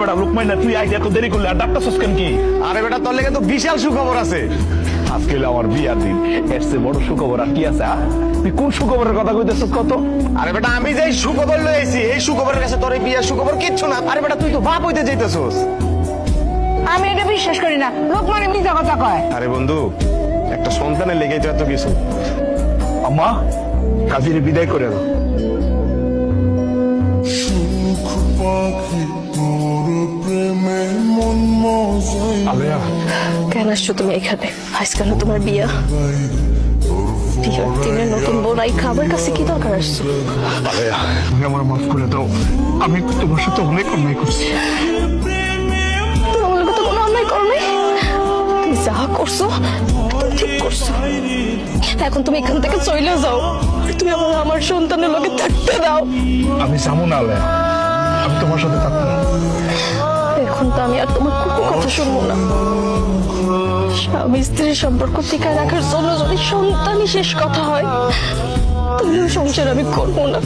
বেটা লুকমাইনা তুই আইতে এত দেরি করলে আর ডাক্তার সসকেন কি? আরে বেটা তোর লেগে তো বিশাল সুখবর আছে। আজকে আমার বিয়ার দিন। এর চেয়ে বড় সুখবর আর কি আছে? তুই কোন সুখবরের কথা কইতেছ কত? আরে বেটা আমি যে সুখবর লই আইছি এই সুখবরের কাছে তোর এই বিয়ার সুখবর কিচ্ছু না। আরে বেটা তুই তো বাপ হইতে যাইতেছস। আমি এটা বিশ্বাস করি না। মিথ্যা কথা কয়। আরে বন্ধু একটা সন্তানের লেগেই তো এত কিছু। আম্মা কাজিরে বিদায় করে দাও। পাখি আলেয়া। কেন আসছো তুমি এখানে? আজ কেন তোমার বিয়া? বিয়ার দিনে নতুন খাবার কাছে কি দরকার আসছো? আলেয়া তুমি আমার মাফ করে দাও। আমি তোমার সাথে অনেক অন্যায় করছি। তো কোনো অন্যায় করো নাই? তুমি যা করছ ঠিক করছ। এখন তুমি এখান থেকে চলে যাও। তুমি আমার আমার সন্তানের লোকে থাকতে দাও। আমি যাব না আলেয়া। আমি তোমার সাথে থাকব এখন তো আমি আর তোমার স্বামী স্ত্রীর সম্পর্ক টিকায় রাখার জন্য যদি সন্তানই শেষ কথা হয় তুমি সংসার আমি করব না।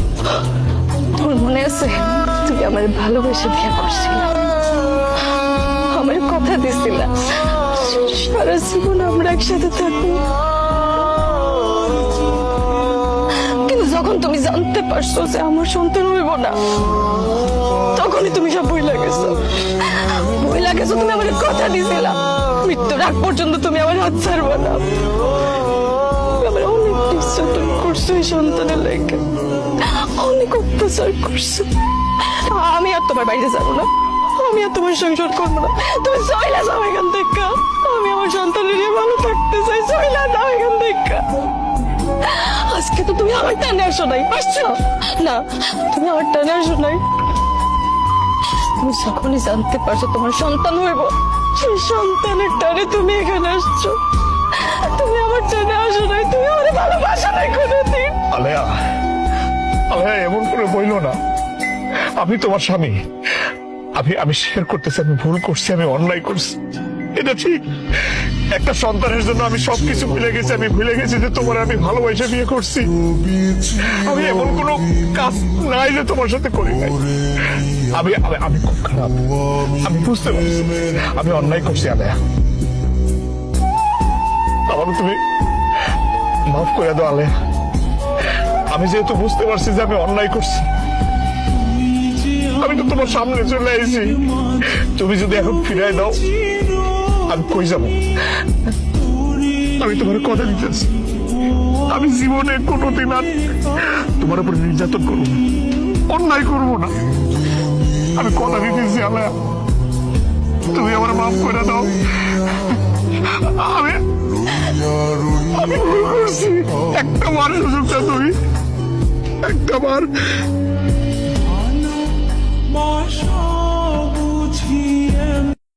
তোমার মনে আছে তুমি আমার ভালোবেসে বিয়ে করছিলে? আমার কথা দিছিলা, সারা জীবন আমরা একসাথে থাকব। কিন্তু যখন তুমি জানতে পারছ যে আমার সন্তান হইব না, তখনই তুমি সব বই লাগেছো বই লাগেছো তুমি আমার কথা দিছিলা, মৃত্যুর আগ পর্যন্ত তুমি আমার হাত ছাড়বো না। আমার অনেক নির্যাতন করছ এই সন্তানের লেগে। অনেক অত্যাচার করছ। আমি আর তোমার বাড়িতে যাব না। আমি আর তোমার সংসার করব না। তুমি চইলা যাও এখান থেকে। আমি আমার সন্তানের নিয়ে ভালো থাকতে চাই। চইলা যাও এখান থেকে। আজকে তো তুমি আমার টানে আসো নাই, আসছো? না, তুমি আমার টানে আসো নাই। তুমি যখনই জানতে পারছ তোমার সন্তান হইব, সেই সন্তানের টানে তুমি এখানে আসছো। তুমি আমার টানে আসো নাই, তুমি আমার ভালোবাসা নাই কোনোদিন। আলেয়া আলেয়া, এমন করে বইল না। আমি তোমার স্বামী। আমি আমি শেয়ার করতেছি, আমি ভুল করছি, আমি অন্যায় করছি। এটা ঠিক একটা সন্তানের জন্য আমি সবকিছু ভুলে গেছি, আমি ভুলে গেছি যে তোমার আমি ভালোবাসে বিয়ে করছি। আমি এমন কোনো কাজ নাই যে তোমার সাথে করি আমি আমি খুব খারাপ। আমি বুঝতে পারছি। আমি অন্যায় করছি আলেয়া আমার তুমি মাফ করে দাও আলেয়া আমি যেহেতু বুঝতে পারছি যে আমি অন্যায় করছি, আমি তো তোমার সামনে চলে আইছি। তুমি যদি এখন ফিরাই দাও আমি কই যাব? আমি তোমার কথা দিতে আমি জীবনে কোনোদিন আর তোমার উপর নির্যাতন করব অন্যায় করব না। আমি কথা দিতে আলায়া তুমি আমার মাফ করে দাও। আমি আমি একটা বার সুযোগটা তুমি। একটা বার